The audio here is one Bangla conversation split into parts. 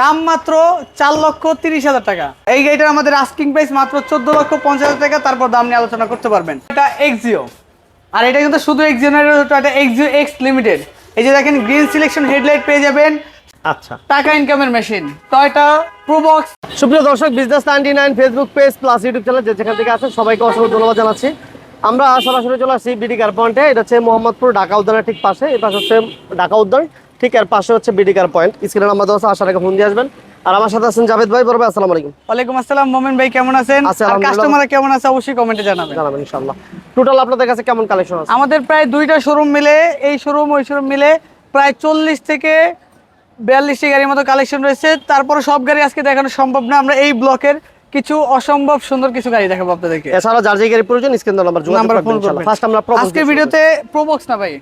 দাম মাত্র চার লক্ষ তিরিশ হাজার টাকা। এই গাড়িটার আমাদের আস্কিং প্রাইস মাত্র চোদ্দ লক্ষ পঞ্চাশ হাজার টাকা তারপর দাম নিয়ে আলোচনা করতে পারবেন। এটা এক্সিও আর এটা কিন্তু শুধু এক্সিও এটা এক্স লিমিটেড এই যে দেখেন গ্রিন সিলেকশন হেডলাইট পেয়ে যাবেন। আচ্ছা। টাকা ইনকামের মেশিন টয়টা প্রোবক্স সুপ্রিয় দর্শক business ninety nine Facebook page plus YouTube channel যে যেখান থেকে আছেন সবাইকে অসংখ্য ধন্যবাদ জানাচ্ছি। আমরা সরাসরি চলে আসছি বিডি কার পয়েন্টে এটা হচ্ছে মোহাম্মদপুর ঢাকা উদ্যানের ঠিক পাশে। এই পাশে হচ্ছে ঢাকা উদ্যান। ঠিক এর পাশে হচ্ছে বিডি কার পয়েন্ট স্ক্রিনে নাম্বার দেওয়া আছে আসার আগে ফোন দিয়ে আসবেন। আর আমার সাথে আছেন জাভেদ ভাই বড় ভাই আসসালামু আলাইকুম। ওয়ালাইকুম আসসালাম মোমেন ভাই কেমন আছেন? আর আলহামদুলিল্লাহ। কাস্টমার কেমন আছে অবশ্যই কমেন্টে জানাবেন। জানাবেন। ইনশাআল্লাহ। টোটাল আপনাদের কাছে কেমন কালেকশন আছে? আমাদের প্রায় দুইটা শোরুম মিলে এই শোরুম ওই শোরুম মিলে প্রায় চল্লিশ থেকে বিয়াল্লিশটি গাড়ির মতো কালেকশন রয়েছে। তারপরে সব গাড়ি আজকে দেখানো সম্ভব না। আমরা এই ব্লকের কিছু অসম্ভব সুন্দর কিছু গাড়ি দেখাবো আপনাদেরকে। এছাড়া যার যে গাড়ি প্রয়োজন স্ক্রিন নাম্বার যোগাযোগ নাম্বার ফোন করবেন। ফার্স্ট আমরা আজকে ভিডিওতে প্রবক্স না ভাই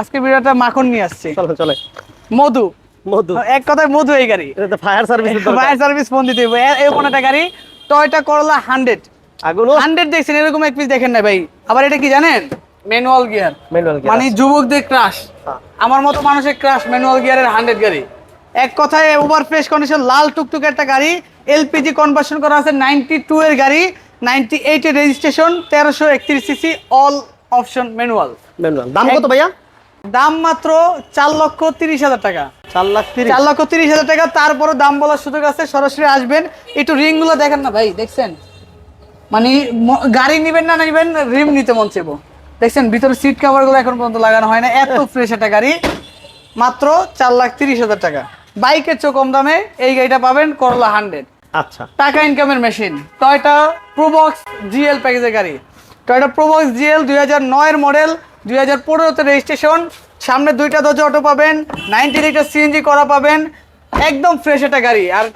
আজকে ভিডিওটা মাখন নিয়ে আসছে। চলে চলে মধু। মধু। এক কথায় মধু এই গাড়ি। এটা fire service fire service phone দিতে হবে এ- এমন একটা গাড়ি টয়টা করলা হান্ড্রেড আগুন। হান্ড্রেড দেখছেন এরকম এক পিস দেখেন না ভাই। আবার এটা কি জানেন? ম্যানুয়াল গিয়ার ম্যানুয়াল গিয়ার মানে যুবকদের ক্রাশ আমার মতো মানুষের ক্রাশ ম্যানুয়াল গিয়ারের হান্ড্রেড গাড়ি। এক কথায় ওভার ফ্রেশ কন্ডিশন লাল টুকটুক একটা গাড়ি। এলপিজি কনভার্সন করা আছে নাইনটি টু এর গাড়ি। নাইনটি এইট এর রেজিস্ট্রেশন তেরোশো একত্রিশ CC all option manual manual দাম কত ভাইয়া? দাম মাত্র চার লক্ষ তিরিশ হাজার টাকা। চার লাখ চার লক্ষ তিরিশ হাজার টাকা তারপরে দাম বলার সুযোগ আছে সরাসরি আসবেন। একটু রিংগুলো দেখেন না ভাই দেখছেন? মানে গাড়ি নিবেন না নিবেন রিম নিতে মন চেবো দেখছেন ভিতরে সিটগুলো এখন পর্যন্ত লাগানো হয় না এত ফ্রেশ একটা গাড়ি। মাত্র চার লাখ তিরিশ হাজার টাকা। বাইকের চেয়ে কম দামে এই গাড়িটা পাবেন করলা হান্ড্রেড আচ্ছা। টাকা ইনকামের মেশিন টয়টা প্রোবক্স জিএল প্যাকেজের গাড়ি। টয়টা প্রোবক্স জিএল দুই হাজার নয়ের মডেল দুই হাজার পনেরোতে রেজিস্ট্রেশন সামনে দুইটা দরজা অটো পাবেন নাইনটি লিটার সিএনজি করা পাবেন। একদম ফ্রেশ একটা গাড়ি। আর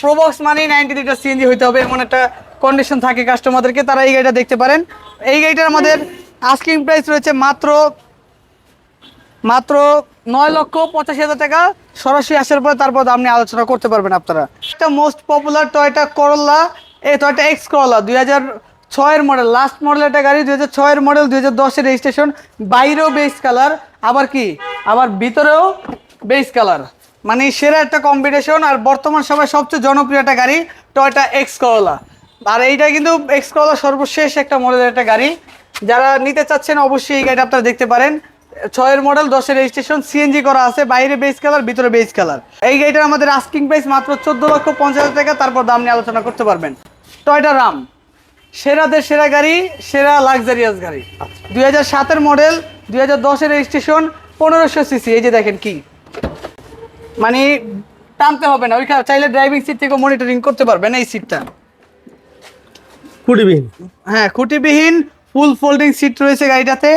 প্রোবক্স মানেই নাইনটি লিটার সিএনজি হইতে হবে, এমন একটা কন্ডিশন থাকে কাস্টমারদেরকে তারা এই গাড়িটা দেখতে পারেন। এই গাড়িটার আমাদের আস্কিং প্রাইস রয়েছে মাত্র মাত্র নয় লক্ষ পঁচাশি হাজার টাকা। সরাসরি আসার পরে তারপর দাম নিয়ে আলোচনা করতে পারবেন আপনারা। একটা মোস্ট পপুলার টয়টা করল্লা এই টয়টা এক্স করল্লা দুই হাজার ছয়ের মডেল লাস্ট মডেল একটা গাড়ি দুই হাজার ছয়ের মডেল দুই হাজার দশের রেজিস্ট্রেশন বাইরেও বেস কালার আবার কি? আবার ভিতরেও বেস কালার মানে সেরা একটা কম্বিনেশন আর বর্তমান সময় সবচেয়ে জনপ্রিয় একটা গাড়ি টয়টা এক্স করলা আর এইটা কিন্তু এক্স করলা সর্বশেষ একটা মডেলের একটা গাড়ি। যারা নিতে চাচ্ছেন অবশ্যই এই গাড়িটা আপনারা দেখতে পারেন। ছয়ের মডেল দশের রেজিস্ট্রেশন সিএনজি করা আছে, বাইরে বেস কালার ভিতরে বেস কালার এই গাড়িটার আমাদের আস্কিং প্রাইস মাত্র চোদ্দ লক্ষ পঞ্চাশ টাকা, তারপর দাম নিয়ে আলোচনা করতে পারবেন। টয়টা রাম সেরাদের সেরা গাড়ি সেরা লাক্সারিয়াস গাড়ি। দুই হাজার সাতের মডেল দুই হাজার দশের রেজিস্ট্রেশন পনেরোশো সিসি এই যে দেখেন কি। মানে টানতে হবে না। ওইখানে চাইলে ড্রাইভিং সিট থেকে মনিটরিং করতে পারবেন এই সিটটা কুড়িবিহীন হ্যাঁ খুঁটিবিহীন ফুল ফোল্ডিং সিট রয়েছে গাড়িটাতে।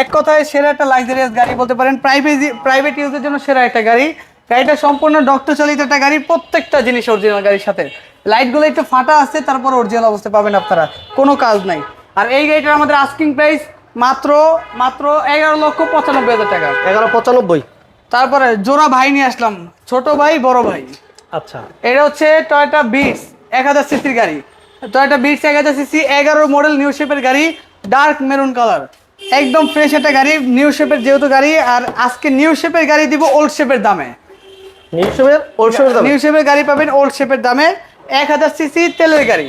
এক কথায় সেরা একটা লাক্সারিয়াস গাড়ি বলতে পারেন। প্রাইভেট প্রাইভেট ইউজের জন্য সেরা একটা গাড়ি। গাড়িটা সম্পূর্ণ ডক্টর চালিত একটা গাড়ি প্রত্যেকটা জিনিস অরিজিনাল গাড়ির সাথে। লাইটগুলো একটু ফাটা আছে তারপর অরিজিনাল অবস্থায় পাবেন আপনারা। কোনো কাজ নাই। আর এই গাড়িটার আমাদের আস্কিং প্রাইস মাত্র মাত্র এগারো লক্ষ পঁচানব্বই হাজার টাকা। এগারো পঁচানব্বই। তারপরে জোড়া ভাই নিয়ে আসলাম ছোট ভাই বড় ভাই। আচ্ছা। এটা হচ্ছে টয়োটা বিটস এক হাজার সিসির গাড়ি। টয়টা বিটস এক হাজার সিসি এগারো মডেল নিউ শেপের গাড়ি ডার্ক মেরুন কালার একদম ফ্রেশ একটা গাড়ি নিউ শেপের যেহেতু গাড়ি আর আজকে নিউ শেপের গাড়ি দিব ওল্ড শেপের দামে। নিউ শেপের ওল্ড শেপের দাম? নিউ শেপের গাড়ি পাবেন ওল্ড শেপের দামে। এক হাজার সিসি তেলের গাড়ি।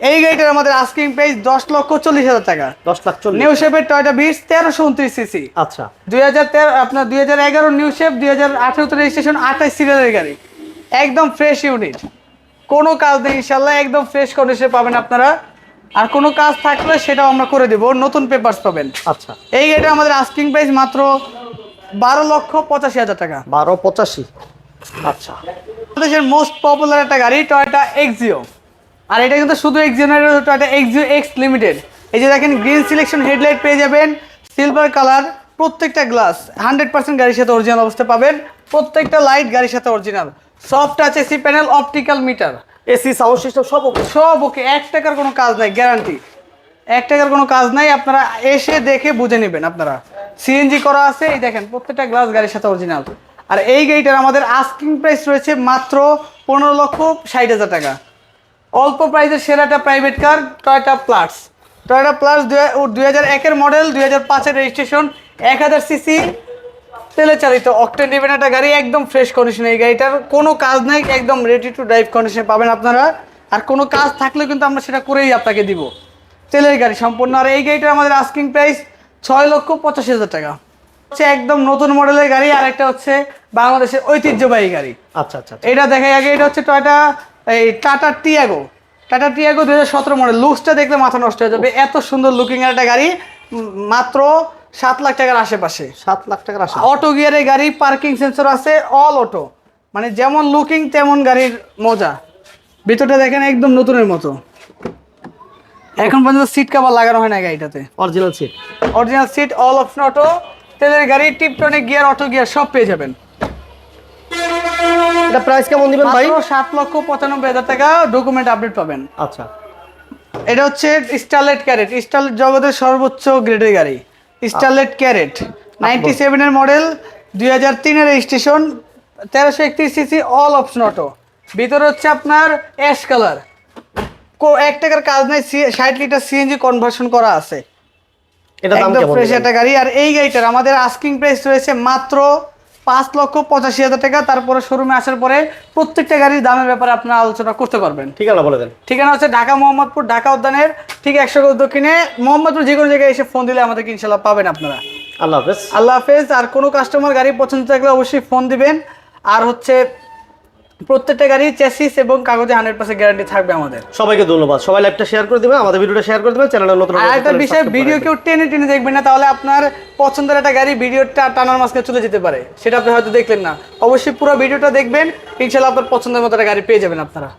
এই গাড়িটার আমাদের আস্কিং প্রাইস দশ লক্ষ চল্লিশ হাজার টাকা। দশ লাখ চল্লিশ। নিউ শেপের টয়োটা বিটস তেরোশো উনত্রিশ সিসি আচ্ছা। দুই হাজার তেরো আপনার দুই হাজার এগারো নিউ শেপ দুই হাজার আঠেরোতে রেজিস্ট্রেশন আঠাশ সিরিয়ালের গাড়ি। একদম ফ্রেশ ইউনিট কোনো কাজ নেই ইনশাল্লাহ একদম ফ্রেশ কন্ডিশনে পাবেন আপনারা। আর কোনো কাজ থাকলে সেটাও আমরা করে দেবো নতুন পেপারস পাবেন। আচ্ছা। এই গাড়িটা আমাদের আস্কিং প্রাইস মাত্র বারো লক্ষ পঁচাশি হাজার টাকা। বারো পঁচাশি। আচ্ছা। বাংলাদেশের মোস্ট পপুলার একটা গাড়ি টয়োটা এক্সিও আর এটা কিন্তু শুধু এক্সিও নয় টয়োটা এক্সিও এক্স লিমিটেড এই যে দেখেন গ্রিন সিলেকশন হেডলাইট পেয়ে যাবেন সিলভার কালার প্রত্যেকটা গ্লাস হান্ড্রেড পার্সেন্ট গাড়ির সাথে অরিজিনাল অবস্থা পাবেন প্রত্যেকটা লাইট গাড়ির সাথে original soft touch AC panel optical meter AC sound system সব ওকে সব ওকে এক টাকার কোনো কাজ নাই গ্যারান্টি এক টাকার কোনো কাজ নাই আপনারা এসে দেখে বুঝে নেবেন আপনারা। সিএনজি করা আছে এই দেখেন প্রত্যেকটা গ্লাস গাড়ির সাথে অরিজিনাল আর এই গাড়িটার আমাদের আস্কিং প্রাইস রয়েছে মাত্র পনেরো লক্ষ ষাট হাজার টাকা। অল্প প্রাইসের সেরাটা private car Toyota plus Toyota plus দুই হাজার একের মডেল দুই হাজার পাঁচের রেজিস্ট্রেশন এক হাজার সিসি তেলে চালিত অকটেন ডিভেন একটা গাড়ি, একদম ফ্রেশ কন্ডিশন এই গাড়িটার। কোনো কাজ নাই, একদম রেডি টু ড্রাইভ কন্ডিশনে পাবেন আপনারা। আর কোনো কাজ থাকলে কিন্তু আমরা সেটা করেই আপনাকে দিব। তেলের গাড়ি সম্পূর্ণ। আর এই গাড়িটার আমাদের আস্কিং প্রাইস ছয় লক্ষ পঁচাশি হাজার টাকা। হচ্ছে একদম নতুন মডেলের গাড়ি আর একটা হচ্ছে বাংলাদেশের ঐতিহ্যবাহী গাড়ি। আচ্ছা আচ্ছা আচ্ছা। এটা দেখা আগে এটা হচ্ছে টয়টা এই টাটা টিয়াগো টাটা টিয়াগো দু হাজার সতেরো মডেল লুকসটা দেখলে মাথা নষ্ট হয়ে যাবে। এত সুন্দর লুকিং এর একটা গাড়ি মাত্র সাত লাখ টাকার আশেপাশে। সাত লাখ টাকার আসা অটো গিয়ারের গাড়ি পার্কিং সেন্সর আছে অল অটো মানে যেমন লুকিং তেমন গাড়ির মজা। ভিতরটা দেখেন একদম নতুনের মতো। এখন পর্যন্ত সিট কাভার লাগানো হয় না গাড়িটাতে। Original seat original seat all option auto তেলের গাড়ি টিপটনিক গিয়ার অটো গিয়ার সব পেয়ে যাবেন। এটা প্রাইস কেমন দিবেন ভাই? মাত্র সাত লক্ষ পঁচানব্বই হাজার টাকা ডকুমেন্ট আপডেট পাবেন। আচ্ছা। এটা হচ্ছে স্টারলেট ক্যারেট স্টারলেট জগতের সর্বোচ্চ গ্রেডের গাড়ি। স্টারলেট ক্যারেট নাইনটি সেভেনের মডেল দুই হাজার তিনের রেজিস্ট্রেশন তেরোশো একত্রিশ সিসি অল অপশন অটো ভিতরে হচ্ছে আপনার অ্যাশ কালার এক টাকার কাজ নাই ষাট লিটার সিএনজি কনভার্সন করা আছে। এটা দাম কেমন ফ্রেশ একটা গাড়ি। আর এই গাড়িটার আমাদের আস্কিং প্রাইস রয়েছে মাত্র পাঁচ লক্ষ পঁচাশি হাজার টাকা। তারপরে শোরুমে আসার পরে প্রত্যেকটা গাড়ির দামের ব্যাপারে আপনারা আলোচনা করতে পারবেন। ঠিকানা বলে দেন। ঠিকানা হচ্ছে ঢাকা মোহাম্মদপুর ঢাকা উদ্যানের ঠিক একশো দক্ষিণে। মোহাম্মদপুর যে কোনো জায়গায় এসে ফোন দিলে আমাদেরকে ইনশাল্লাহ পাবেন আপনারা। আল্লাহ হাফেজ। আল্লাহ হাফেজ। আর কোনো কাস্টমার গাড়ি পছন্দ থাকলে অবশ্যই ফোন দিবেন। আর হচ্ছে প্রত্যেকটা গাড়ির চেসিস এবং কাগজে হান্ড্রেড পার্সেন্ট গ্যারান্টি থাকবে আমাদের। সবাইকে ধন্যবাদ। সবাই লাইভটা শেয়ার করে দেবে আমাদের ভিডিওটা শেয়ার করে দেবে চ্যানেলের নতুন আর একটা বিষয় ভিডিও কেউ টেনে টেনে দেখবেন না তাহলে আপনার পছন্দের একটা গাড়ি ভিডিওটা টানার মাঝখানে চলে যেতে পারে। সেটা আপনি হয়তো দেখলেন না। অবশ্যই পুরো ভিডিওটা দেখবেন ইনশাল্লাহ আপনার পছন্দের মতো একটা গাড়ি পেয়ে যাবেন আপনারা।